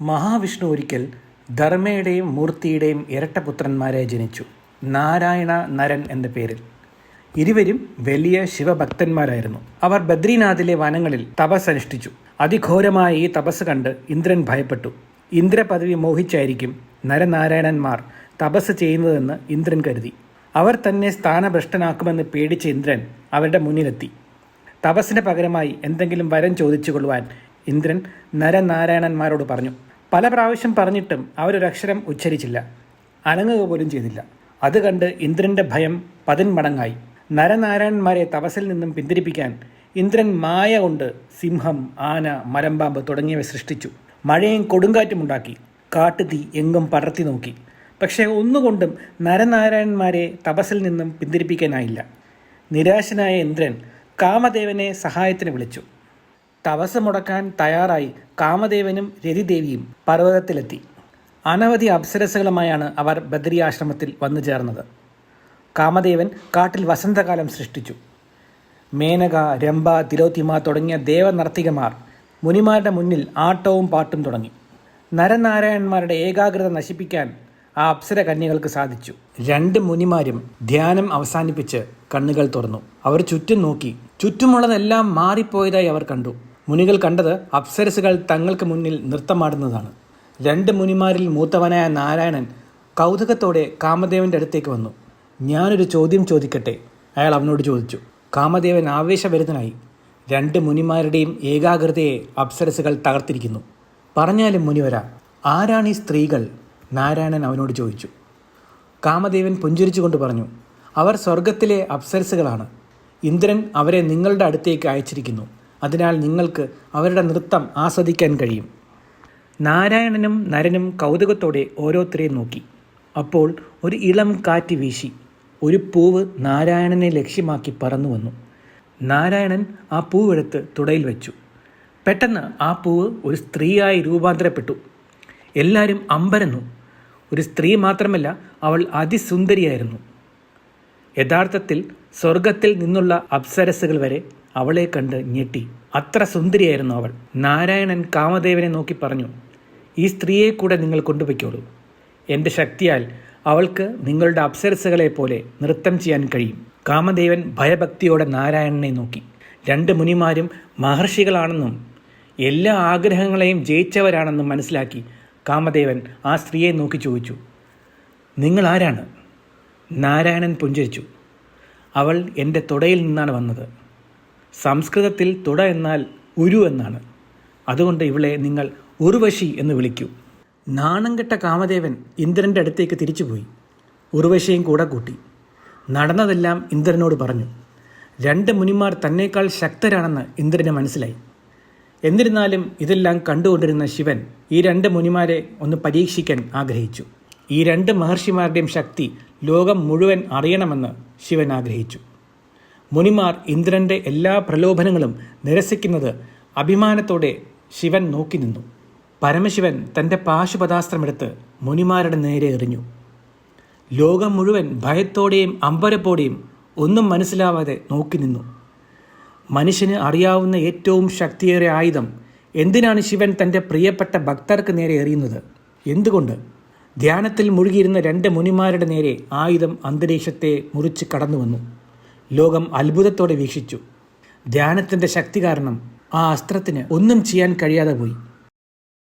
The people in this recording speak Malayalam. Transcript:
മഹാവിഷ്ണു ഒരിക്കൽ ധർമ്മയുടെയും മൂർത്തിയുടെയും ഇരട്ടപുത്രന്മാരെ ജനിച്ചു. നാരായണ നരൻ എന്ന പേരിൽ. ഇരുവരും വലിയ ശിവഭക്തന്മാരായിരുന്നു. അവർ ബദ്രീനാഥിലെ വനങ്ങളിൽ തപസ് അനുഷ്ഠിച്ചു. അതിഘോരമായ ഈ തപസ് കണ്ട് ഇന്ദ്രൻ ഭയപ്പെട്ടു. ഇന്ദ്രപദവി മോഹിച്ചായിരിക്കും നരനാരായണന്മാർ തപസ് ചെയ്യുന്നതെന്ന് ഇന്ദ്രൻ കരുതി. അവർ തന്നെ സ്ഥാനഭ്രഷ്ടനാക്കുമെന്ന് പേടിച്ച ഇന്ദ്രൻ അവരുടെ മുന്നിലെത്തി. തപസ്സിന് പകരമായി എന്തെങ്കിലും വരം ചോദിച്ചു കൊള്ളുവാൻ ഇന്ദ്രൻ നരനാരായണന്മാരോട് പറഞ്ഞു പല പ്രാവശ്യം പറഞ്ഞിട്ടും അവരൊരക്ഷരം ഉച്ചരിച്ചില്ല. അനങ്ങുക പോലും ചെയ്തില്ല. അത് കണ്ട് ഇന്ദ്രന്റെ ഭയം പതിന്മടങ്ങായി. നരനാരായണന്മാരെ തപസ്സിൽ നിന്നും പിന്തിരിപ്പിക്കാൻ ഇന്ദ്രൻ മായ കൊണ്ട് സിംഹം ആന മരമ്പാമ്പ് തുടങ്ങിയവ സൃഷ്ടിച്ചു. മഴയും കൊടുങ്കാറ്റും ഉണ്ടാക്കി. കാട്ടുതീ എങ്ങും പടർത്തി നോക്കി. പക്ഷേ ഒന്നുകൊണ്ടും നരനാരായണന്മാരെ തപസ്സിൽ നിന്നും പിന്തിരിപ്പിക്കാനായില്ല. നിരാശനായ ഇന്ദ്രൻ കാമദേവനെ സഹായത്തിന് വിളിച്ചു. തപസ് മുടക്കാൻ തയ്യാറായി കാമദേവനും രതിദേവിയും പർവതത്തിലെത്തി. അനവധി അപ്സരസുകളുമായാണ് അവർ ബദ്രി ആശ്രമത്തിൽ വന്നു ചേർന്നത്. കാമദേവൻ കാട്ടിൽ വസന്തകാലം സൃഷ്ടിച്ചു. മേനക രംഭ തിലോത്തിമ തുടങ്ങിയ ദേവനർത്തികമാർ മുനിമാരുടെ മുന്നിൽ ആട്ടവും പാട്ടും തുടങ്ങി. നരനാരായണന്മാരുടെ ഏകാഗ്രത നശിപ്പിക്കാൻ ആ അപ്സര കന്യകൾക്ക് സാധിച്ചു. രണ്ട് മുനിമാരും ധ്യാനം അവസാനിപ്പിച്ച് കണ്ണുകൾ തുറന്നു. അവർ ചുറ്റും നോക്കി. ചുറ്റുമുള്ളതെല്ലാം മാറിപ്പോയതായി അവർ കണ്ടു. മുനികൾ കണ്ടത് അപ്സരസുകൾ തങ്ങൾക്ക് മുന്നിൽ നൃത്തമാടുന്നതാണ്. രണ്ട് മുനിമാരിൽ മൂത്തവനായ നാരായണൻ കൗതുകത്തോടെ കാമദേവന്റെ അടുത്തേക്ക് വന്നു. ഞാനൊരു ചോദ്യം ചോദിക്കട്ടെ? അയാൾ അവനോട് ചോദിച്ചു. കാമദേവൻ ആവേശഭരിതനായി. രണ്ട് മുനിമാരുടെയും ഏകാഗ്രതയെ അപ്സരസുകൾ തകർത്തിരിക്കുന്നു. പറഞ്ഞാലും മുനിവര. ആരാണ് ഈ സ്ത്രീകൾ? നാരായണൻ അവനോട് ചോദിച്ചു. കാമദേവൻ പുഞ്ചിരിച്ചുകൊണ്ട് പറഞ്ഞു അവർ സ്വർഗത്തിലെ അപ്സരസുകളാണ് ഇന്ദ്രൻ അവരെ നിങ്ങളുടെ അടുത്തേക്ക് അയച്ചിരിക്കുന്നു. അതിനാൽ നിങ്ങൾക്ക് അവരുടെ നൃത്തം ആസ്വദിക്കാൻ കഴിയും. നാരായണനും നരനും കൗതുകത്തോടെ ഓരോരുത്തരെയും നോക്കി. അപ്പോൾ ഒരു ഇളം കാറ്റ് വീശി. ഒരു പൂവ് നാരായണനെ ലക്ഷ്യമാക്കി പറന്നു വന്നു. നാരായണൻ ആ പൂവെടുത്ത് തുടയിൽ വെച്ചു. പെട്ടെന്ന് ആ പൂവ് ഒരു സ്ത്രീയായി രൂപാന്തരപ്പെട്ടു. എല്ലാവരും അമ്പരന്നു. ഒരു സ്ത്രീ മാത്രമല്ല അവൾ അതിസുന്ദരിയായിരുന്നു. യഥാർത്ഥത്തിൽ സ്വർഗത്തിൽ നിന്നുള്ള അപ്സരസുകൾ വരെ അവളെ കണ്ട് ഞെട്ടി. അത്ര സുന്ദരിയായിരുന്നു അവൾ. നാരായണൻ കാമദേവനെ നോക്കി പറഞ്ഞു ഈ സ്ത്രീയെ കൂടെ നിങ്ങൾ കൊണ്ടുപോയിക്കോളൂ. എന്റെ ശക്തിയാൽ അവൾക്ക് നിങ്ങളുടെ അപ്സരസുകളെ പോലെ നൃത്തം ചെയ്യാൻ കഴിയും. കാമദേവൻ ഭയഭക്തിയോടെ നാരായണനെ നോക്കി. രണ്ട് മുനിമാരും മഹർഷികളാണെന്നും എല്ലാ ആഗ്രഹങ്ങളെയും ജയിച്ചവരാണെന്നും മനസ്സിലാക്കി കാമദേവൻ ആ സ്ത്രീയെ നോക്കി ചോദിച്ചു നിങ്ങൾ ആരാണ്? നാരായണൻ പുഞ്ചരിച്ചു അവൾ എന്റെ തുടയിൽ നിന്നാണ് വന്നത്. സംസ്കൃതത്തിൽ തുട എന്നാൽ ഉരു എന്നാണ്. അതുകൊണ്ട് ഇവളെ നിങ്ങൾ ഉർവശി എന്ന് വിളിക്കൂ. നാണം കെട്ട കാമദേവൻ ഇന്ദ്രന്റെ അടുത്തേക്ക് തിരിച്ചുപോയി. ഉർവശിയും കൂടെ കൂട്ടി. നടന്നതെല്ലാം ഇന്ദ്രനോട് പറഞ്ഞു. രണ്ട് മുനിമാർ തന്നേക്കാൾ ശക്തരാണെന്ന് ഇന്ദ്രന് മനസ്സിലായി. എന്നിരുന്നാലും ഇതെല്ലാം കണ്ടുകൊണ്ടിരുന്ന ശിവൻ ഈ രണ്ട് മുനിമാരെ ഒന്ന് പരീക്ഷിക്കാൻ ആഗ്രഹിച്ചു. ഈ രണ്ട് മഹർഷിമാരുടെയും ശക്തി ലോകം മുഴുവൻ അറിയണമെന്ന് ശിവൻ ആഗ്രഹിച്ചു. മുനിമാർ ഇന്ദ്രന്റെ എല്ലാ പ്രലോഭനങ്ങളും നിരസിക്കുന്നത് അഭിമാനത്തോടെ ശിവൻ നോക്കി നിന്നു. പരമശിവൻ തന്റെ പാശുപദാസ്ത്രമെടുത്ത് മുനിമാരുടെ നേരെ എറിഞ്ഞു. ലോകം മുഴുവൻ ഭയത്തോടെയും അമ്പരപ്പോടെയും ഒന്നും മനസ്സിലാവാതെ നോക്കി നിന്നു. മനുഷ്യന് അറിയാവുന്ന ഏറ്റവും ശക്തിയേറിയ ആയുധം എന്തിനാണ് ശിവൻ തന്റെ പ്രിയപ്പെട്ട ഭക്തർക്ക് നേരെ എറിയുന്നത്? എന്തുകൊണ്ട്? ധ്യാനത്തിൽ മുഴുകിയിരുന്ന രണ്ട് മുനിമാരുടെ നേരെ ആയുധം അന്തരീക്ഷത്തെ മുറിച്ച് കടന്നു വന്നു ലോകം അത്ഭുതത്തോടെ വീക്ഷിച്ചു. ധ്യാനത്തിന്റെ ശക്തി കാരണം ആ അസ്ത്രത്തിന് ഒന്നും ചെയ്യാൻ കഴിയാതെ പോയി.